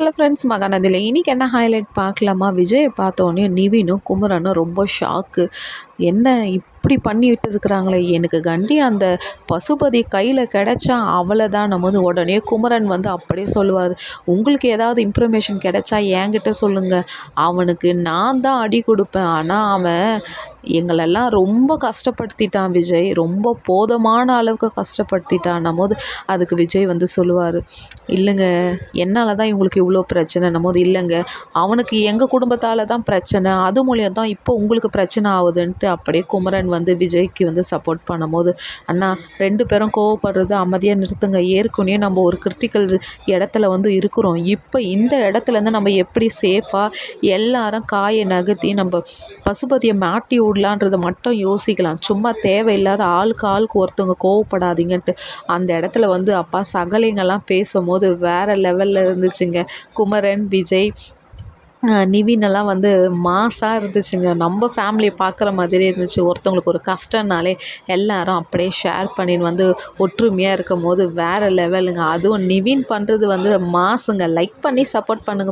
Hello friends மகாநதியில் இன்றைக்கி என்ன highlight பார்க்கலாமா? விஜயை பார்த்தோன்னே நிவினும் குமரனும் ரொம்ப ஷாக்கு என்ன இப்படி பண்ணி விட்டுருக்குறாங்களே? எனக்கு கண்டி அந்த பசுபதி கையில் கிடச்சா தான் நம்ம வந்து உடனே குமரன் வந்து அப்படியே சொல்லுவார். உங்களுக்கு ஏதாவது இன்ஃபர்மேஷன் கிடைச்சா என்கிட்ட சொல்லுங்கள் அவனுக்கு நான் தான் அடி கொடுப்பேன். ஆனால் அவன் எங்களெல்லாம் ரொம்ப கஷ்டப்படுத்திட்டான் விஜய். ரொம்ப போதமான அளவுக்கு கஷ்டப்படுத்திட்டான். போது அதுக்கு விஜய் வந்து சொல்லுவார். இல்லைங்க என்னால் தான் இவங்களுக்கு இவ்வளோ பிரச்சனை. போது இல்லைங்க. அவனுக்கு எங்கள் குடும்பத்தால் தான் பிரச்சனை. அது மூலியம் தான் இப்போ உங்களுக்கு பிரச்சனை ஆகுதுன்ட்டு அப்படியே குமரன் வந்து விஜய்க்கு வந்து சப்போர்ட் பண்ணும்போது அண்ணா ரெண்டு பேரும் கோவப்படுறது அமைதியாக நிறுத்துங்க. ஏற்கனவே நம்ம ஒரு கிரிட்டிக்கல் இடத்துல வந்து இருக்கிறோம். இப்போ இந்த இடத்துலேருந்து நம்ம எப்படி சேஃபாக எல்லாரும் காயை நகர்த்தி நம்ம பசுபதியை மாட்டி விடலான்றதை மட்டும் யோசிக்கலாம். சும்மா தேவையில்லாத ஆளுக்கு ஆளுக்கு ஒருத்தவங்க கோவப்படாதீங்கன்ட்டு. அந்த இடத்துல வந்து அப்பா சகலைங்கெல்லாம் பேசும்போது வேறு லெவலில் இருந்துச்சுங்க. குமரன் விஜய் நிவினெல்லாம் வந்து மாஸாக இருந்துச்சுங்க. நம்ம ஃபேமிலியை பார்க்குற மாதிரி இருந்துச்சு. ஒருத்தவங்களுக்கு ஒரு கஷ்டம்னாலே எல்லாரும் அப்படியே ஷேர் பண்ணின்னு வந்து ஒற்றுமையாக இருக்கும் போது வேறு லெவலுங்க அதுவும் நிவின் பண்ணுறது வந்து மாசுங்க. லைக் பண்ணி சப்போர்ட் பண்ணுங்கள்